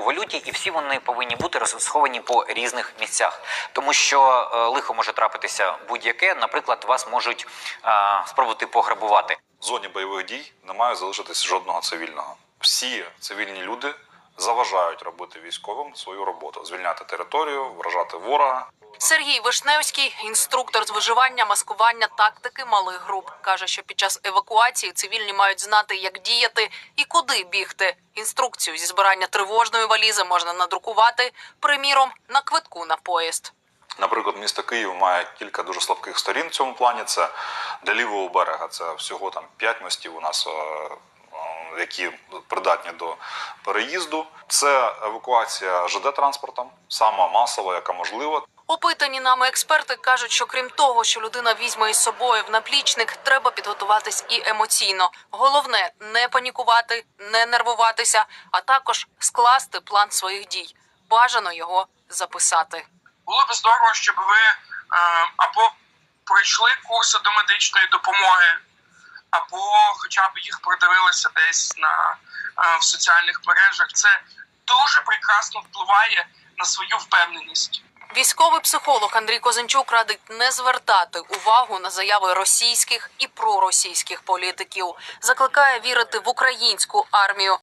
у валюті, і всі вони повинні бути розсховані по різних місцях, тому що е, лихо може трапитися будь-яке. Наприклад, вас можуть е, спробувати пограбувати. В зоні бойових дій не має залишитись жодного цивільного. Всі цивільні люди заважають робити військовим свою роботу, звільняти територію, вражати ворога. Сергій Вишневський, інструктор з виживання, маскування, тактики малих груп, каже, що під час евакуації цивільні мають знати, як діяти і куди бігти. Інструкцію зі збирання тривожної валізи можна надрукувати, приміром, на квитку на поїзд. Наприклад, місто Київ має кілька дуже слабких сторін в цьому плані. Це для лівого берега це всього там 5 мостів у нас, е, які придатні до переїзду. Це евакуація ЖД транспортом, сама масова, яка можлива. Опитані нами експерти кажуть, що крім того, що людина візьме із собою в наплічник, треба підготуватись і емоційно. Головне не панікувати, не нервуватися, а також скласти план своїх дій. Бажано його записати. Було б здорово, щоб ви е, або пройшли курси до медичної допомоги, або хоча б їх продивилися десь на е, в соціальних мережах. Це дуже прекрасно впливає на свою впевненість. Військовий психолог Андрій Козинчук радить не звертати увагу на заяви російських і проросійських політиків. Закликає вірити в українську армію